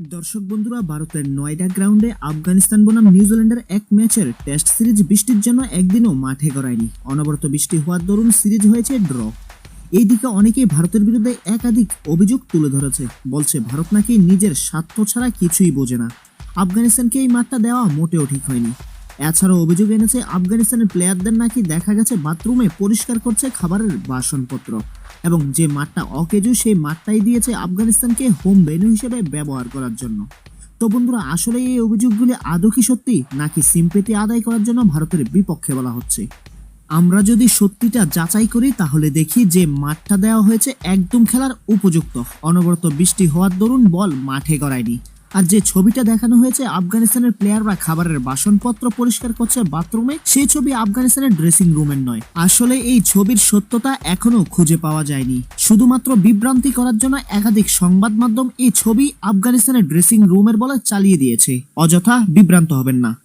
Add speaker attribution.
Speaker 1: দর্শক বন্ধুরা, ভারতের নয়ডা গ্রাউন্ডে আফগানিস্তান বনাম নিউজিল্যান্ডের এক ম্যাচের টেস্ট সিরিজ বৃষ্টির জন্য একদিনও মাঠে গড়ায়নি। অনবরত বৃষ্টি হওয়ার দরুন সিরিজ হয়েছে ড্র। এই দিকে অনেকেই ভারতের বিরুদ্ধে একাধিক অভিযোগ তুলে ধরেছে। বলছে, ভারত নাকি নিজের স্বার্থ ছাড়া কিছুই বোঝে না। আফগানিস্তানকে এই মাঠটা দেওয়া মোটেও ঠিক হয়নি। এছাড়াও অভিযোগ এনেছে, আফগানিস্তানের প্লেয়ারদের নাকি দেখা গেছে বাথরুমে পরিষ্কার করছে খাবারের বাসনপত্র। এবং যে মাঠটা অকেজু, সেই মাঠটাই দিয়েছে আফগানিস্তানকে হোম ভেন্যু হিসেবে ব্যবহার করার জন্য। তো বন্ধুরা, আসলে এই অভিযোগগুলি আদৌ কি সত্যি, নাকি সিম্পেতি আদায় করার জন্য ভারতের বিপক্ষে বলা হচ্ছে? আমরা যদি সত্যিটা যাচাই করি, তাহলে দেখি যে মাঠটা দেওয়া হয়েছে একদম খেলার উপযুক্ত। অনবরত বৃষ্টি হওয়ার দরুন বল মাঠে গড়ায়নি। আর যে ছবিটা দেখানো হয়েছে আফগানিস্তানের প্লেয়াররা খাবারের বাসনপত্র পরিষ্কার করছে বাথরুমে সেই ছবি আফগানিস্তানের ড্রেসিং রুমের নয়। আসলে এই ছবির সত্যতা এখনও খুঁজে পাওয়া যায়নি। শুধুমাত্র বিভ্রান্তি করার জন্য একাধিক সংবাদ মাধ্যম এই ছবি আফগানিস্তানের ড্রেসিং রুমের বলে চালিয়ে দিয়েছে। অযথা বিভ্রান্ত হবেন না।